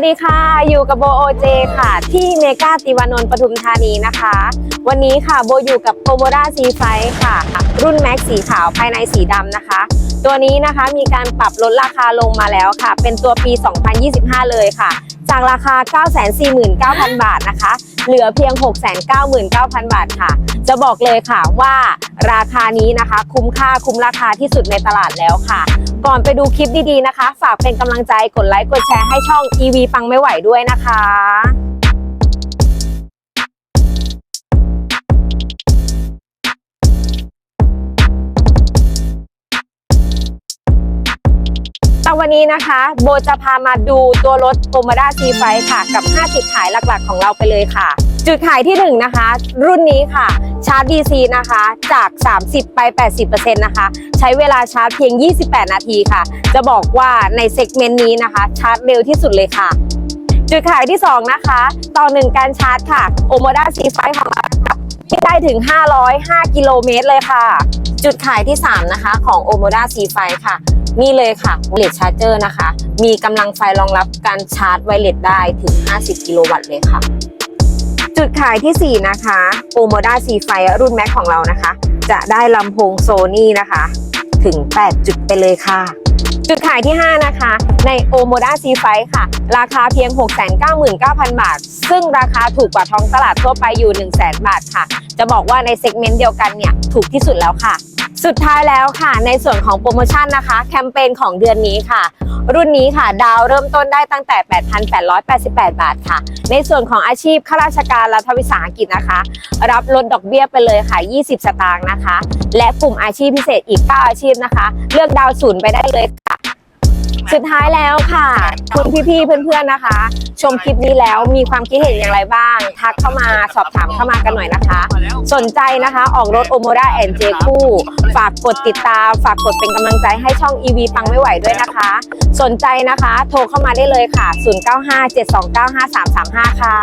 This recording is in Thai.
วัสดีค่ะ อยู่กับโบโอเจค่ะ ที่เมกาติวานนท์ปทุมธานีนะคะ วันนี้ค่ะโบอยู่กับโกโบราซีไฟค่ะ รุ่นแม็กสีขาวภายในสีดำนะคะ ตัวนี้นะคะมีการปรับลดราคาลงมาแล้วค่ะ เป็นตัวปี 2025 เลยค่ะ จากราคา 949,000 บาทนะคะ เหลือเพียง 699,000 บาทค่ะ จะบอกเลยค่ะว่าราคานี้นะคะ คุ้มค่าคุ้มราคาที่สุดในตลาดแล้วค่ะ ก่อนไปดูคลิปดีๆนะคะ ฝากเป็นกำลังใจกดไลค์กดแชร์ให้ช่อง EV ฟังไม่ไหวด้วยนะคะ วันนี้นะคะ โบจะพามาดูตัวรถ o m a d a C5 ค่ะ กับ 5 จุดขายหลักๆ ของเราไปเลยค่ะ จุดขายที่ 1 นะคะ รุ่นนี้ค่ะ ชาร์จ DC นะคะ จาก 30 ไป 80%นะคะ ใช้เวลาชาร์จเพียง 28 นาทีค่ะ จะบอกว่าในเซกเมนต์นี้นะคะ ชาร์จเร็วที่สุดเลยค่ะจุดขายที่ 2 นะคะ ต่อหนึ่งการชาร์จค่ะ o m a d a C5 ของเราที่ได้ถึง 505 กิโลเมตรเลยค่ะ จุดขายที่ 3 นะคะ ของ o m o d a C5 ค่ะ นี่เลยค่ะไวเลสชาร์เจอร์นะคะ มีกำลังไฟรองรับการชาร์จไวเลสได้ถึง 50 กิโลวัตต์เลยค่ะ จุดขายที่ 4 นะคะ o m o d a C5 รุ่นแม็กของเรานะคะ จะได้ลำโพงโซนี่นะคะ ถึง 8 จุดไปเลยค่ะ จุดขายที่ 5 นะคะ ใน o m o d a C5 ค่ะ ราคาเพียง 699,000 บาท ซึ่งราคาถูกกว่าท้องตลาดทั่วไปอยู่ 100,000บาทค่ะ จะบอกว่าในเซกเมนต์เดียวกันเนี่ยถูกที่สุดแล้วค่ะ สุดท้ายแล้วค่ะ ในส่วนของโปรโมชั่นนะคะ แคมเปญของเดือนนี้ค่ะ รุ่นนี้ค่ะ ดาวเริ่มต้นได้ตั้งแต่ 8,888 บาทค่ะ ในส่วนของอาชีพข้าราชการรัฐวิสาหกิจนะคะ รับลดดอกเบี้ยไปเลยค่ะ 20 สตางค์นะคะ และกลุ่มอาชีพพิเศษอีก 9 อาชีพนะคะ เลือกดาวศูนย์ไปได้เลยค่ะ สุดท้ายแล้วค่ะ คุณพี่ๆเพื่อนๆนะคะ ชมคลิปนี้แล้วมีความคิดเห็นอย่างไรบ้าง ทักเข้ามาสอบถามเข้ามากันหน่อยนะคะ สนใจนะคะออกรถโอโมด้าแอนเจคู่ฝากกดติดตาม ฝากกดเป็นกำลังใจให้ช่อง EV ปังไม่ไหวด้วยนะคะ สนใจนะคะ โทรเข้ามาได้เลยค่ะ 0957295335 ค่ะ